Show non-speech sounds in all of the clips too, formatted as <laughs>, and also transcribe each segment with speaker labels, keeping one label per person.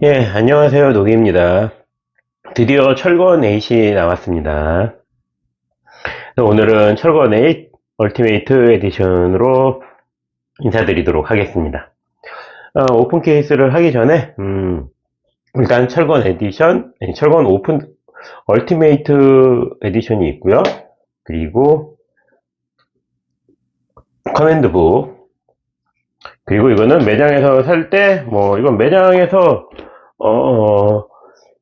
Speaker 1: 예, 안녕하세요. 노기입니다. 드디어 철권 8이 나왔습니다. 오늘은 철권 8 얼티메이트 에디션으로 인사드리도록 하겠습니다. 어, 오픈 케이스를 하기 전에, 음, 일단 철권 에디션, 철권 오픈, 얼티메이트 에디션이 있고요. 그리고 커맨드북, 그리고 이거는 매장에서 살 때, 뭐, 이건 매장에서, 어,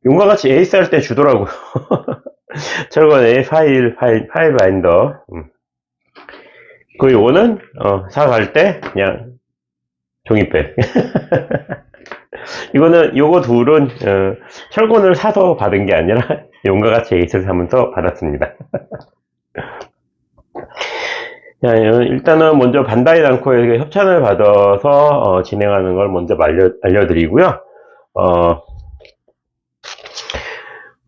Speaker 1: 용과 같이 에이스 할 때 주더라고요. <laughs> 철권의 파일, 파일, 파일 바인더. 음. 그 요거는, 어, 사갈 때, 그냥, 종이백. <laughs> 이거는, 요거 둘은, 어, 철권을 사서 받은 게 아니라, 용과 같이 에이스를 사면서 받았습니다. <laughs> 자, 어, 일단은 먼저 반다이 남코에게 협찬을 받아서 어, 진행하는 걸 먼저 알려, 알려드리고요. 어,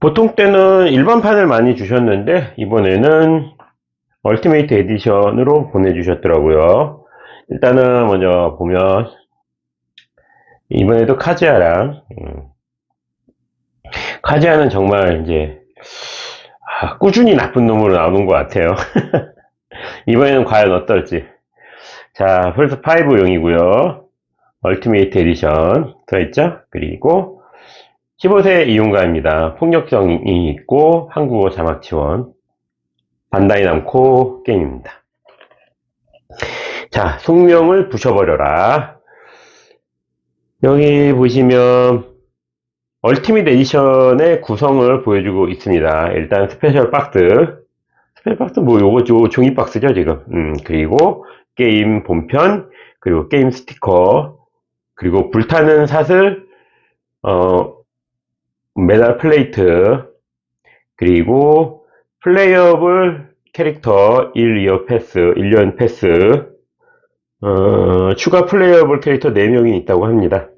Speaker 1: 보통 때는 일반판을 많이 주셨는데 이번에는 얼티메이트 에디션으로 보내주셨더라고요. 일단은 먼저 보면 이번에도 카지아랑 음, 카지아는 정말 이제 아, 꾸준히 나쁜 놈으로 나오는 것 같아요. <laughs> 이번에는 과연 어떨지. 자, 플스 5용이고요. 얼티메이트 에디션 들어있죠? 그리고 15세 이용가입니다. 폭력성이 있고 한국어 자막 지원. 반다이 남코 게임입니다. 자, 숙명을 부셔버려라. 여기 보시면 얼티메이트 에디션의 구성을 보여주고 있습니다. 일단 스페셜 박스 스페셜 박스 뭐 요거 요 종이 박스죠 지금. 음, 그리고 게임 본편, 그리고 게임 스티커, 그리고 불타는 사슬, 어, 메달 플레이트, 그리고 플레이어블 캐릭터 1, 2어 패스, 1년 패스, 어, 추가 플레이어블 캐릭터 4명이 있다고 합니다.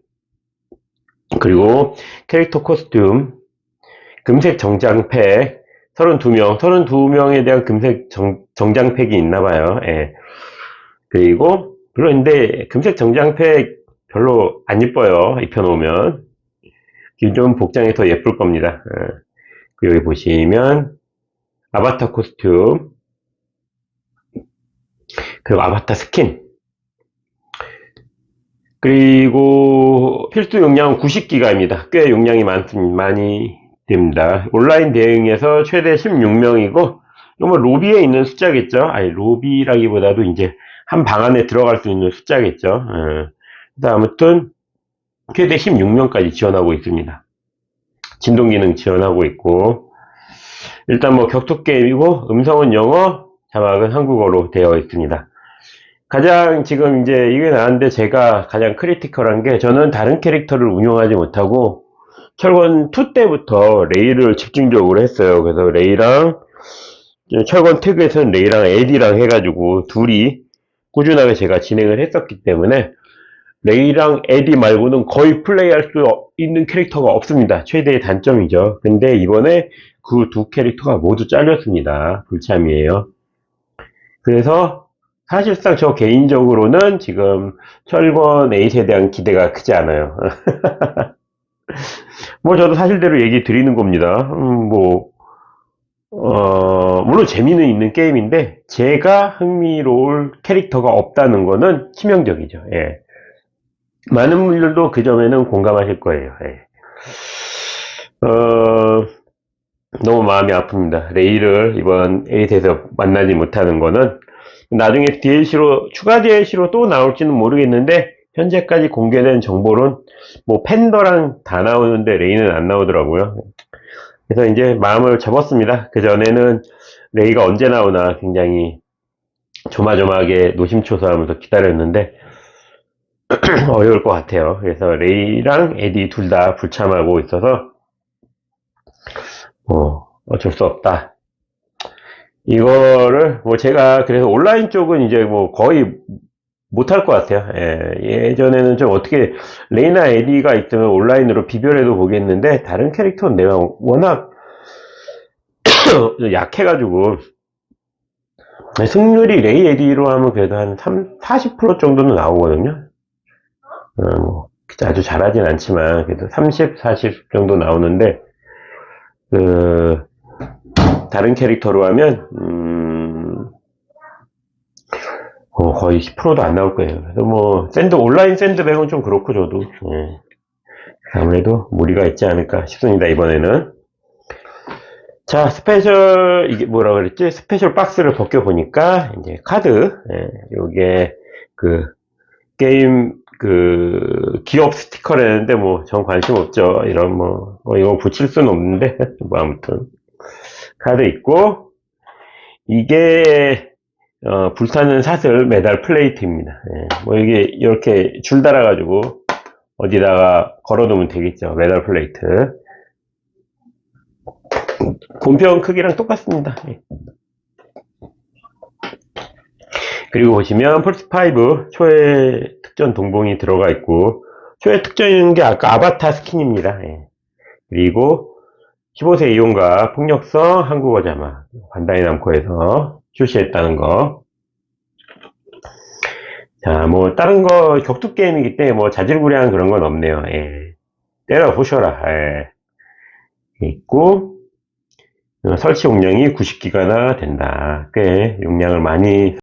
Speaker 1: 그리고 캐릭터 코스튬, 금색 정장팩, 32명, 32명에 대한 금색 정, 정장팩이 있나 봐요. 예. 그리고, 물론 근데 금색 정장팩 별로 안 예뻐요. 입혀놓으면. 좀 복장이 더 예쁠 겁니다. 예. 그리고 여기 보시면, 아바타 코스튬, 그리고 아바타 스킨, 그리고 필수 용량은 90기가입니다. 꽤 용량이 많습니다. 많이 됩니다. 온라인 대응에서 최대 16명이고, 이거 뭐 로비에 있는 숫자겠죠? 아니, 로비라기보다도 이제 한 방 안에 들어갈 수 있는 숫자겠죠? 아무튼, 최대 16명까지 지원하고 있습니다. 진동 기능 지원하고 있고, 일단 뭐 격투 게임이고, 음성은 영어, 자막은 한국어로 되어 있습니다. 가장 지금 이제 이게 나왔는데 제가 가장 크리티컬한 게 저는 다른 캐릭터를 운용하지 못하고 철권 2 때부터 레이를 집중적으로 했어요. 그래서 레이랑 철권 특에서는 레이랑 에디랑 해가지고 둘이 꾸준하게 제가 진행을 했었기 때문에 레이랑 에디 말고는 거의 플레이할 수 있는 캐릭터가 없습니다. 최대의 단점이죠. 근데 이번에 그 두 캐릭터가 모두 잘렸습니다. 불참이에요. 그래서 사실상 저 개인적으로는 지금 철권 8에 대한 기대가 크지 않아요. <laughs> 뭐 저도 사실대로 얘기 드리는 겁니다. 음, 뭐, 어, 물론 재미는 있는 게임인데 제가 흥미로울 캐릭터가 없다는 거는 치명적이죠. 예. 많은 분들도 그 점에는 공감하실 거예요. 예. 어, 너무 마음이 아픕니다. 레이를 이번 8에서 만나지 못하는 거는 나중에 DLC로 추가 DLC로 또 나올지는 모르겠는데 현재까지 공개된 정보는 뭐 팬더랑 다 나오는데 레이는 안 나오더라고요. 그래서 이제 마음을 접었습니다. 그 전에는 레이가 언제 나오나 굉장히 조마조마하게 노심초사하면서 기다렸는데 <clears throat> 어려울 것 같아요. 그래서 레이랑 에디 둘 다 불참하고 있어서 뭐 어쩔 수 없다. 이거를 뭐 제가 그래서 온라인 쪽은 이제 뭐 거의 못할 것 같아요. 예, 전에는좀 어떻게 레이나 에디가 있으면 온라인으로 비교해도 보겠는데 다른 캐릭터는 내가 워낙 <clears throat> 약해가지고 승률이 레이 에디로 하면 그래도 한 3, 40% 정도는 나오거든요. 어, 뭐 아주 잘하진 않지만 그래도 30, 40 정도 나오는데 그 다른 캐릭터로 하면 음, 어, 거의 10%도 안 나올 거예요. 그래서 뭐 샌드 온라인 샌드백은 좀 그렇고 저도 예. 아무래도 무리가 있지 않을까 싶습니다 이번에는. 자 스페셜 이게 뭐라 그랬지? 스페셜 박스를 벗겨 보니까 이제 카드 예, 요게 그 게임 그 기업 스티커라는데 뭐 전 관심 없죠. 이런 뭐, 뭐 이거 붙일 수는 없는데 <laughs> 뭐 아무튼 카드 있고 이게 어, 불타는 사슬 메달 플레이트입니다. 예, 뭐 이게 이렇게 줄 달아가지고 어디다가 걸어두면 되겠죠. 메달 플레이트. 본편 크기랑 똑같습니다. 예. 그리고 보시면 펄스5 초회 특전 동봉이 들어가 있고 초회 특전인 게 아까 아바타 스킨입니다. 예. 그리고 15세 이용과 폭력성 한국어 자막 반다이 남코에서 출시했다는 거. 자, 뭐 다른 거 격투 게임이기 때문에 뭐 자질구레한 그런 건 없네요. 예. 때려 부셔라. 예. 있고 어, 설치 용량이 90기가나 된다. 꽤 용량을 많이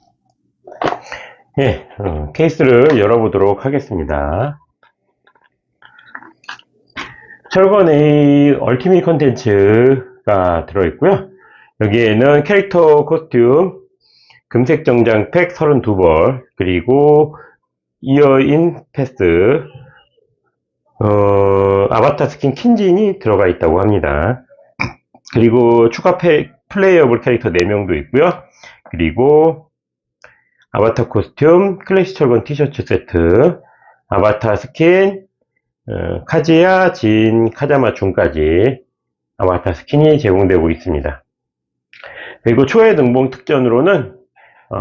Speaker 1: 예, 어, 케이스를 열어보도록 하겠습니다. 철권 A 얼티밋 컨텐츠가 들어있고요. 여기에는 캐릭터 코스튬, 금색 정장 팩 32벌, 그리고 이어인 패스, 어, 아바타 스킨 킨진이 들어가 있다고 합니다. 그리고 추가 패, 플레이어블 캐릭터 4명도 있고요. 그리고 아바타 코스튬, 클래식 철권 티셔츠 세트, 아바타 스킨, 어, 카지야, 진, 카자마 춤까지 아바타 스킨이 제공되고 있습니다. 그리고 초회 등봉 특전으로는 어,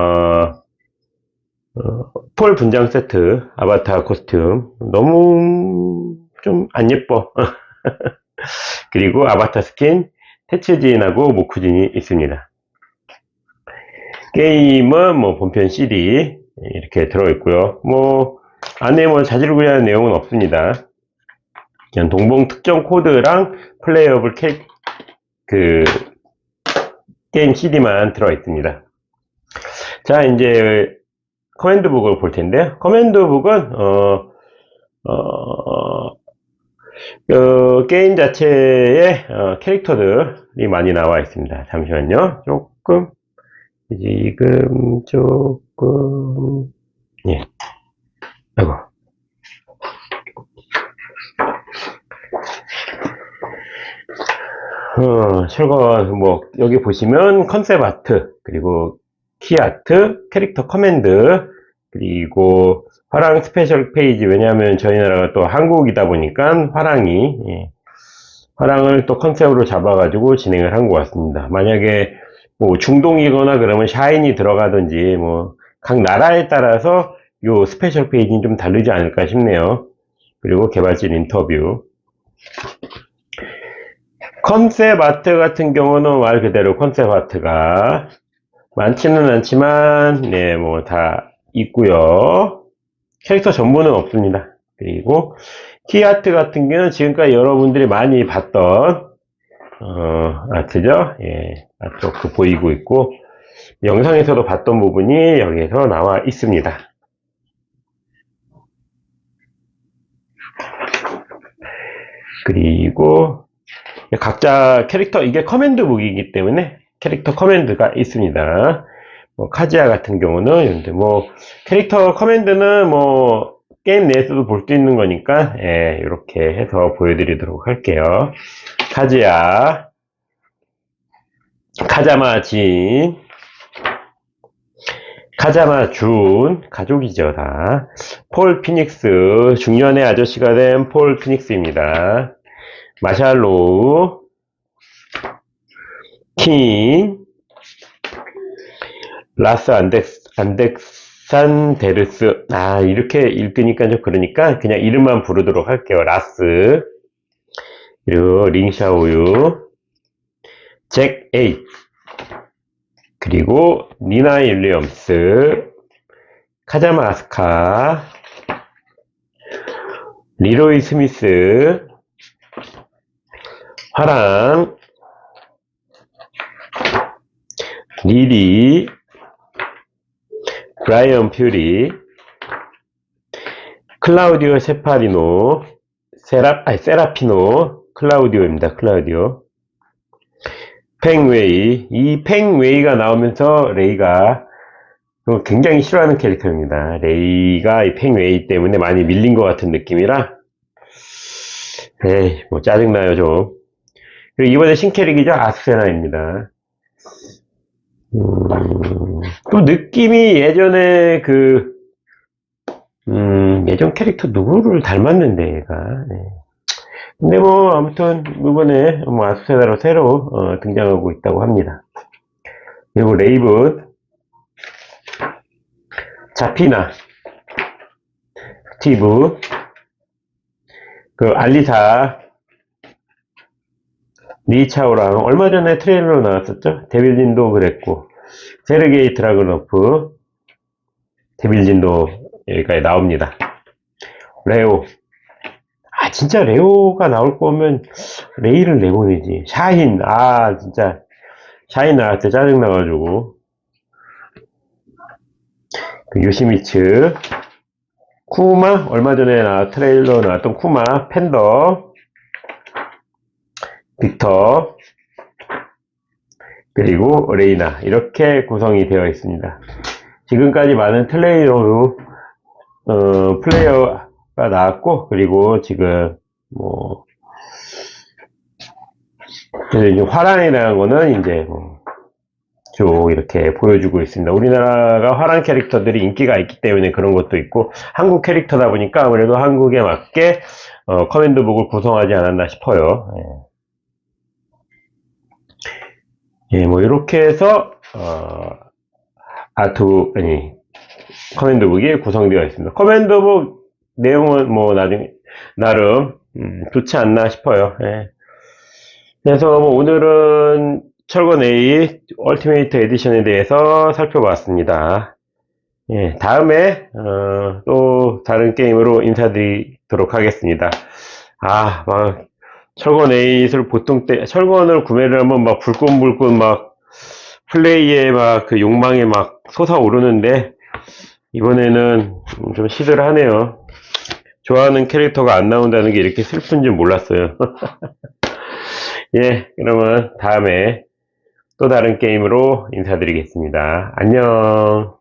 Speaker 1: 어, 폴 분장 세트, 아바타 코스튬 너무 좀 안 예뻐. <laughs> 그리고 아바타 스킨, 테츠진하고 모쿠진이 있습니다. 게임은 뭐 본편 CD 이렇게 들어있고요. 뭐 안에 뭐 자질구레한 내용은 없습니다. 그냥 동봉 특정 코드랑 플레이어블 캐, 그 게임 CD만 들어있습니다. 자 이제 커맨드북을 볼 텐데요. 커맨드북은 어, 어, 어, 게임 자체에 어, 캐릭터들이 많이 나와 있습니다. 잠시만요. 조금 지금 조금 예. 아이고. 어, 철거 뭐 여기 보시면 컨셉 아트 그리고 키 아트 캐릭터 커맨드 그리고 화랑 스페셜 페이지. 왜냐하면 저희 나라가 또 한국이다 보니까 화랑이 예, 화랑을 또 컨셉으로 잡아가지고 진행을 한 것 같습니다. 만약에 뭐 중동이거나 그러면 샤인이 들어가든지 뭐 각 나라에 따라서 요 스페셜 페이지는 좀 다르지 않을까 싶네요. 그리고 개발진 인터뷰. 컨셉 아트 같은 경우는 말 그대로 컨셉 아트가 많지는 않지만 네 뭐 다 있고요. 캐릭터 전부는 없습니다. 그리고 키 아트 같은 경우는 지금까지 여러분들이 많이 봤던 어, 아트죠. 예, 아트 보이고 있고 영상에서도 봤던 부분이 여기에서 나와 있습니다. 그리고 각자 캐릭터 이게 커맨드북이기 때문에 캐릭터 커맨드가 있습니다. 뭐 카지아 같은 경우는 뭐 캐릭터 커맨드는 뭐 게임 내에서도 볼 수 있는 거니까 예, 이렇게 해서 보여드리도록 할게요. 카지아 카자마 진 카자마 준 가족이죠 다. 폴 피닉스 중년의 아저씨가 된 폴 피닉스입니다. 마샬로우 킹 라스 안덱스, 안덱산 데르스. 아 이렇게 읽으니까 좀 그러니까 그냥 이름만 부르도록 할게요. 라스 그리고 링샤오유 잭 에잇 그리고 니나 윌리엄스 카자마 아스카 리로이 스미스, 화랑, 리리, 브라이언 퓨리, 클라우디오 세파리노, 세라, 아니, 세라피노, 클라우디오입니다. 클라우디오. 팽웨이. 이 팽웨이가 나오면서 레이가 어, 굉장히 싫어하는 캐릭터입니다. 레이가 이 팽웨이 때문에 많이 밀린 것 같은 느낌이라, 에이, 뭐 짜증나요, 좀. 그리고 이번에 신캐릭이죠. 아스페나입니다. 음, 또 느낌이 예전에 그, 음, 예전 캐릭터 누구를 닮았는데, 얘가. 네. 근데 뭐, 아무튼, 이번에 뭐 아스페나로 새로 어, 등장하고 있다고 합니다. 그리고 레이븐, 자피나, 스티브, 그 알리사, 리차오랑 얼마 전에 트레일러 나왔었죠? 데빌진도 그랬고, 세르게이 드라그노프, 데빌진도 여기까지 나옵니다. 레오. 아, 진짜 레오가 나올 거면 레이를 내보내지. 샤힌. 아, 진짜. 샤힌 나왔을 때 짜증나가지고. 그 요시미츠. 쿠마. 얼마 전에 나 트레일러 나왔던 쿠마. 팬더. 빅터. 그리고 레이나. 이렇게 구성이 되어 있습니다. 지금까지 많은 트레일러로, 어, 플레이어가 나왔고, 그리고 지금, 뭐, 그래서 이제 화랑이라는 거는 이제 뭐, 쭉 이렇게 보여주고 있습니다. 우리나라가 화랑 캐릭터들이 인기가 있기 때문에 그런 것도 있고, 한국 캐릭터다 보니까 아무래도 한국에 맞게, 어, 커맨드북을 구성하지 않았나 싶어요. 예. 예, 뭐, 이렇게 해서, 어, 아트, 아니, 커맨드북이 구성되어 있습니다. 커맨드북 내용은 뭐 나중에 나름 음, 좋지 않나 싶어요. 예. 그래서 뭐 오늘은 철권 A 얼티메이트 에디션에 대해서 살펴봤습니다. 예, 다음에 어, 또 다른 게임으로 인사드리도록 하겠습니다. 아, 막 철권 A를 보통 때 철권을 구매를 하면 막 불끈불끈 막 플레이에 막 그 욕망에 막 솟아오르는데 이번에는 좀 시들하네요. 좋아하는 캐릭터가 안 나온다는 게 이렇게 슬픈 줄 몰랐어요. <laughs> 예, 그러면 다음에 또 다른 게임으로 인사드리겠습니다. 안녕.